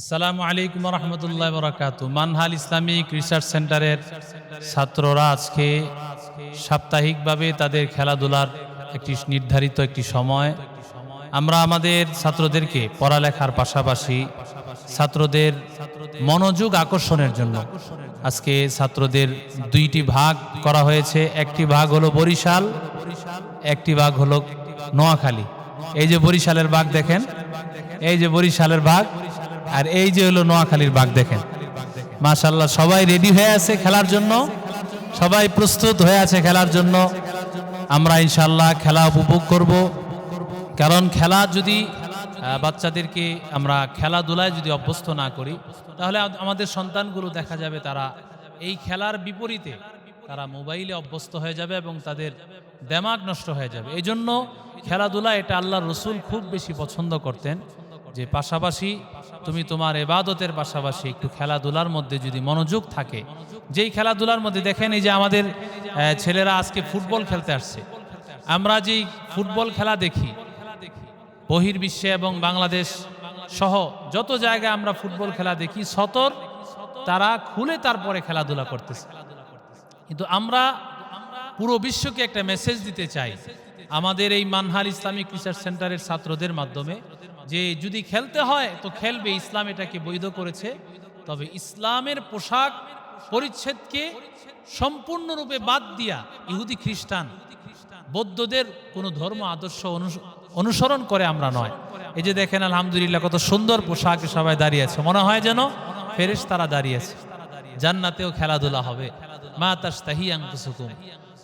আসসালামু আলাইকুম রহমতুল্লাহ বরাকাতু Manhal Islamic research সেন্টারের ছাত্ররা আজকে সাপ্তাহিকভাবে তাদের খেলাধুলার একটি নির্ধারিত একটি সময়। আমরা আমাদের ছাত্রদেরকে পড়ালেখার পাশাপাশি ছাত্রদের মনোযোগ আকর্ষণের জন্য আজকে ছাত্রদের দুইটি ভাগ করা হয়েছে। একটি ভাগ হলো বরিশাল, একটি ভাগ হলো নোয়াখালী। এই যে বরিশালের ভাগ দেখেন, এই যে বরিশালের ভাগ আর এই যে হলো নোয়াখালীর বাঘ দেখেন। মাশাল্লাহ সবাই রেডি হয়ে আছে খেলার জন্য? সবাই প্রস্তুত হয়ে আছে খেলার জন্য? আমরা ইনশাল্লাহ খেলা উপভোগ করব। কারণ খেলা যদি বাচ্চাদেরকে আমরা খেলাধুলায় যদি অভ্যস্ত না করি, তাহলে আমাদের সন্তানগুলো দেখা যাবে তারা এই খেলার বিপরীতে তারা মোবাইলে অভ্যস্ত হয়ে যাবে এবং তাদের দেমাগ নষ্ট হয়ে যাবে। এই জন্য খেলাধুলা এটা আল্লাহ রসুল খুব বেশি পছন্দ করতেন। যে পাশাপাশি তুমি তোমার এবাদতের পাশাপাশি একটু খেলাধুলার মধ্যে যদি মনোযোগ থাকে, যেই খেলাধুলার মধ্যে দেখেন এই যে আমাদের ছেলেরা আজকে ফুটবল খেলতে আসছে। আমরা যেই ফুটবল খেলা দেখি বহির্বিশ্বে এবং বাংলাদেশ সহ যত জায়গায় আমরা ফুটবল খেলা দেখি, সতর তারা খুলে তারপরে খেলাধুলা করতেছে। কিন্তু আমরা পুরো বিশ্বকে একটা মেসেজ দিতে চাই। আমাদের এই মানহাল ইসলামিক রিসার্চ সেন্টারের ছাত্রদের মাধ্যমে যে যদি খেলতে হয়, তো খেলবে। ইসলাম এটাকে বৈধ করেছে। তবে ইসলামের পোশাক পরিচ্ছেদকে সম্পূর্ণরূপে বাদ দিয়া ইহুদি খ্রিস্টান, বৌদ্ধদের কোনো ধর্ম আদর্শ অনুসরণ করে আমরা নয়। এই যে দেখেন, আলহামদুলিল্লাহ, কত সুন্দর পোশাকে সবাই দাঁড়িয়ে আছে। মনে হয় যেন ফেরেশ তারা দাঁড়িয়েছে জান্নাতেও খেলাধুলা হবে। মা তাস্তাহি আংকুসুকুম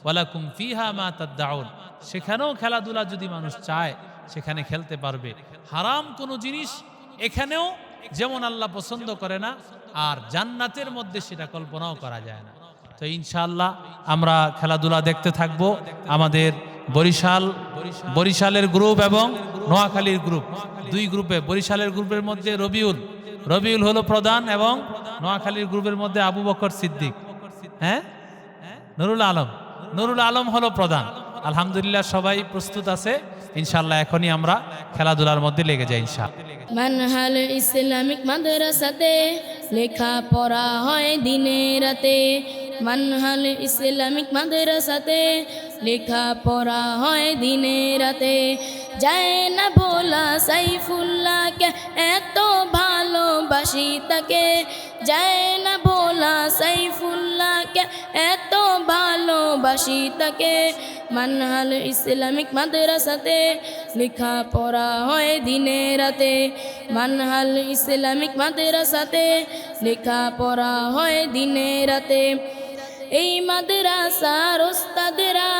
ওয়ালাকুম ফিহা মা তাদ্দাউন। সেখানেও খেলাধুলা যদি মানুষ চায় সেখানে খেলতে পারবে। হারাম কোনো জিনিস এখানেও যেমন আল্লাহ পছন্দ করে না, আর জান্নাতের মধ্যে সেটা কল্পনাও করা যায় না। তো ইনশাআল্লাহ আমরা খেলাধুলা দেখতে থাকব। আমাদের বরিশাল, বরিশালের গ্রুপ এবং নোয়াখালীর গ্রুপ। দুই গ্রুপে, বরিশালের গ্রুপের মধ্যে রবিউল। রবিউল হলো প্রধান এবং নোয়াখালীর গ্রুপের মধ্যে আবু বকর সিদ্দিক। হ্যাঁ? নুরুল আলম। নুরুল আলম হলো প্রধান। আলহামদুলিল্লাহ সবাই প্রস্তুত আছে। ইনশাল্লাহ এখনই আমরা খেলাধুলার মধ্যে লেগে যাই মানহাল ইসলামিক মাদ্রাসাতে লেখা পড়া হয় দিনে রাতে। মানহাল ইসলামিক মাদ্রাসাতে লেখা পড়া হয় দিনে রাতে। যায় না ভোলা সাইফুল্লাহকে, এত ভালোবাসি তাকে। যায় না ভোলা সাইফুল্লাহকে এত ভালোবাসি তাকে। মানহাল ইসলামিক মাদ্রাসাতে লেখা পড়া হয় দিনে রাতে। মানহাল ইসলামিক মাদ্রাসাতে লেখা পড়া হয় দিনে রাতে। এই মাদ্রাসার ওস্তাদেরা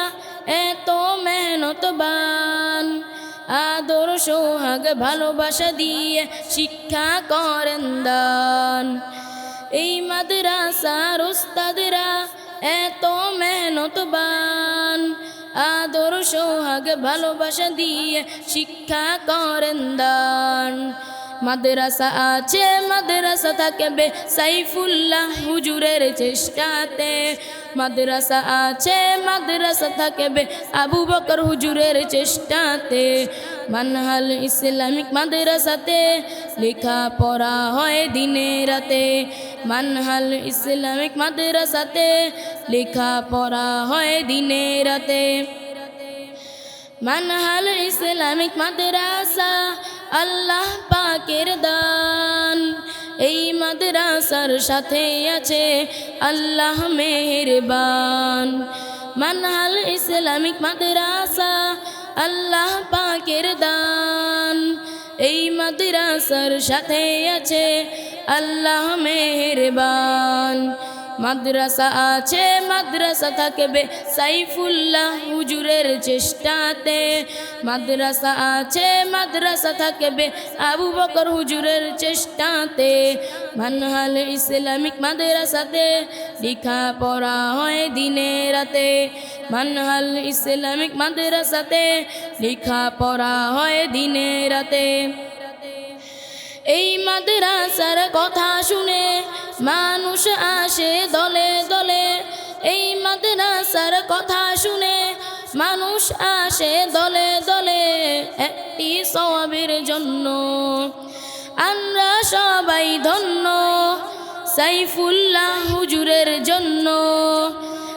এত মেহনতবান। আদর সোহাগ ভালোবাসা দিয়ে শিক্ষা করেন দান। এই মাদ্রাসার উস্তাদরা এত মেহনতবান। আদর সোহাগ ভালোবাসা দিয়ে শিক্ষা করেন দান। মাদ্রাসা আছে, মাদ্রাসা থাকবে সাইফুল্লাহ হুজুরের চেষ্টাতে। মাদ্রাসা আছে, মাদ্রাসা থাকবে আবু বকর হুজুরের চেষ্টাতে। মানহাল ইসলামিক মাদ্রাসাতে লেখা পড়া হয় দিনে রাতে। মানহাল ইসলামিক মাদ্রাসাতে লেখা পড়া হয় দিনে রাতে। মানহাল ইসলামিক মাদ্রাসা আল্লাহ পাকের দান। এই মাদ্রাসার সাথে আছে আল্লাহ মেহেরবান। মানহাল ইসলামিক মাদ্রাসা আল্লাহ পাকের দান। এই মাদ্রাসার সাথে আছে আল্লাহ মেহেরবান। মাদ্রাসা আছে, মাদ্রাসা থাকবে সাইফুল্লাহ হুজুরের চেষ্টাতে। মাদ্রাসা আছে, মাদ্রাসা থাকবে আবু বকর হুজুরের চেষ্টাতে। মানহাল ইসলামিক মাদ্রাসাতে লিখা পড়া হয় দিনে রাতে। মানহাল ইসলামিক মাদ্রাসাতে লিখা পড়া হয় দিনে রাতে। এই মাদ্রাসার কথা শুনে মানুষ আসে দলে দলে, এই মাদ্রাসার কথা শুনে মানুষ আসে দলে দলে একটি সবের জন্য। আমরা সবাই ধন্য সাইফুল্লাহ হুজুরের জন্য।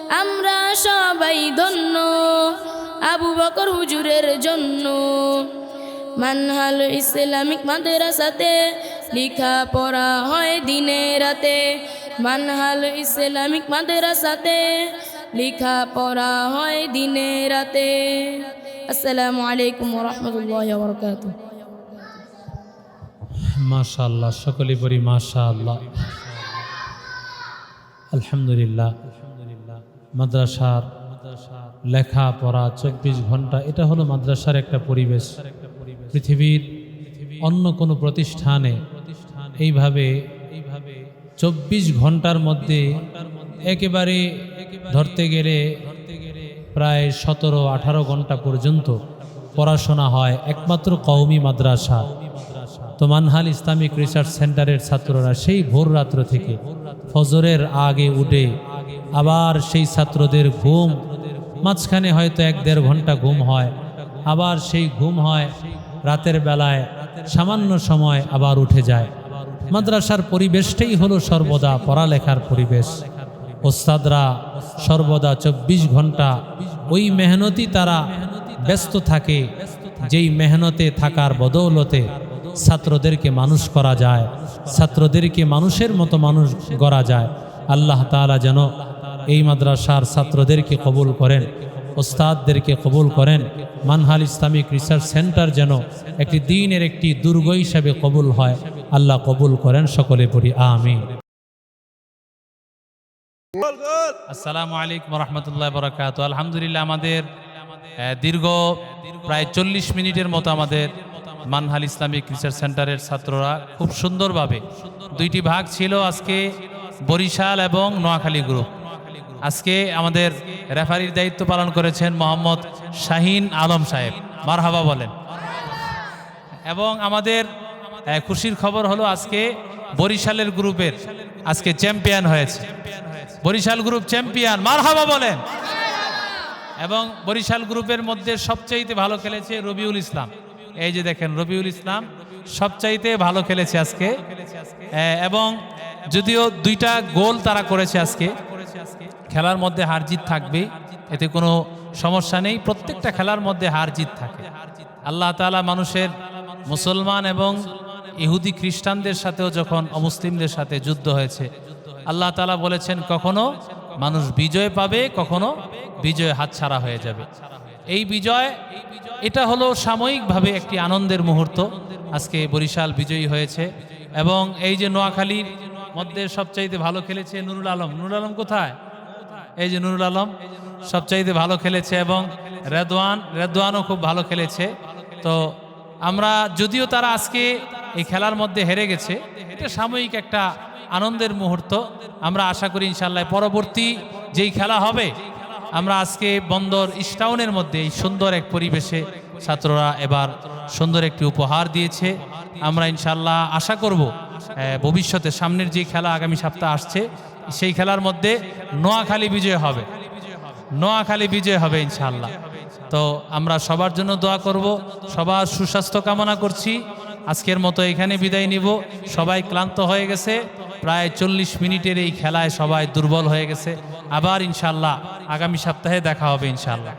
আমরা সবাই ধন্য আবু বকর হুজুরের জন্য। মানহাল ইসলামিক মাদ্রাসাতে লিখা পড়া হয় দিনে রাতে। মানহাল ইসলামিক মাদ্রাসাতে লিখা পড়া হয় দিনে রাতে। আসসালামু আলাইকুম রহমতুল্লাহ বরকাত মাশাআল্লাহ, সকলে বলি মাশাআল্লাহ। আলহামদুলিল্লাহ, মাদ্রাসার লেখা পড়া চব্বিশ ঘণ্টা, এটা হলো মাদ্রাসার একটা পরিবেশ। পৃথিবীর অন্য কোনো প্রতিষ্ঠানে এইভাবে এইভাবে চব্বিশ ঘণ্টার মধ্যে একেবারে ধরতে গেলে প্রায় সতেরো, আঠারো ঘণ্টা পর্যন্ত পড়াশোনা হয় একমাত্র কওমি মাদ্রাসা। তো মানহাল ইসলামিক রিসার্চ সেন্টারের ছাত্ররা সেই ভোর রাত্র থেকে ফজরের আগে উঠে আবার সেই ছাত্রদের ঘুম, মাঝখানে হয়তো এক দেড় ঘণ্টা ঘুম হয়, আবার সেই ঘুম হয় রাতের বেলায় সামান্য সময় আবার উঠে যায়। মাদ্রাসার পরিবেশটাই হলো সর্বদা পড়ালেখার পরিবেশ। ওস্তাদরা সর্বদা চব্বিশ ঘণ্টা ওই মেহনতি তারা ব্যস্ত থাকে যেই মেহনতে থাকার বদৌলতে ছাত্রদেরকে মানুষ করা যায় ছাত্রদেরকে মানুষের মতো মানুষ গড়া যায়। আল্লাহ তাআলা যেন এই মাদ্রাসার ছাত্রদেরকে কবুল করেন। ওস্তাদদেরকে কবুল করেন। মানহাল ইসলামিক রিসার্চ সেন্টার যেন একটি দিনের একটি দুর্গ হিসাবে কবুল হয়। আল্লাহ কবুল করেন সকলে পড়ি, আমিন। আসসালামু আলাইকুম রহমতুল্লাহ বরাকাত আলহামদুলিল্লাহ আমাদের দীর্ঘ প্রায় চল্লিশ মিনিটের মতো আমাদের মানহাল ইসলামিক রিসার্চ সেন্টারের ছাত্ররা খুব সুন্দরভাবে দুইটি ভাগ ছিল আজকে বরিশাল এবং নোয়াখালী গ্রুপ। আজকে আমাদের রেফারির দায়িত্ব পালন করেছেন মোহাম্মদ শাহিন আলম সাহেব। মারহাবা বলেন। এবং আমাদের খুশির খবর হলো আজকে বরিশালের গ্রুপের আজকে চ্যাম্পিয়ন হয়েছে। Barishal group champion. মারহাবা বলেন। এবং বরিশাল গ্রুপের মধ্যে সবচাইতে ভালো খেলেছে রবিউল ইসলাম। এই যে দেখেন, রবিউল ইসলাম সবচাইতে ভালো খেলেছে আজকে। এবং যদিও দুইটা গোল তারা করেছে আজকে খেলার মধ্যে হার জিত থাকবে, এতে কোনো সমস্যা নেই। প্রত্যেকটা খেলার মধ্যে হার জিত থাকে। আল্লাহ তাআলা মানুষের মুসলমান এবং ইহুদি খ্রিস্টানদের সাথেও যখন অমুসলিমদের সাথে যুদ্ধ হয়েছে, আল্লাহ তাআলা বলেছেন, কখনো মানুষ বিজয় পাবে, কখনো বিজয় হাতছাড়া হয়ে যাবে। এই বিজয়, এটা হলো সাময়িকভাবে একটি আনন্দের মুহূর্ত। আজকে বরিশাল বিজয়ী হয়েছে এবং এই যে নোয়াখালীর মধ্যে সবচাইতে ভালো খেলেছে নুরুল আলম। নুরুল আলম কোথায়? এই যে নুরুল আলম, সবচাইতে ভালো খেলেছে এবং রেদওয়ান, রেদওয়ানও খুব ভালো খেলেছে। তো আমরা যদিও তারা আজকে এই খেলার মধ্যে হেরে গেছে, এটা সাময়িক একটা আনন্দের মুহূর্ত। আমরা আশা করি ইনশাল্লাহ পরবর্তী যেই খেলা হবে, আমরা আজকে বন্দর ইস্টাউনের মধ্যে এই সুন্দর এক পরিবেশে ছাত্ররা এবার সুন্দর একটি উপহার দিয়েছে। আমরা ইনশাল্লাহ আশা করব ভবিষ্যতে সামনের যে খেলা আগামী সপ্তাহ আসছে সেই খেলার মধ্যে নোয়াখালী বিজয় হবে। নোয়াখালী বিজয় হবে ইনশাল্লাহ তো আমরা সবার জন্য দোয়া করব। সবার সুস্বাস্থ্য কামনা করছি। আজকের মতো এখানে বিদায় নিব। সবাই ক্লান্ত হয়ে গেছে। প্রায় চল্লিশ মিনিটের এই খেলায় সবাই দুর্বল হয়ে গেছে। আবার ইনশাল্লাহ আগামী সপ্তাহে দেখা হবে ইনশাল্লাহ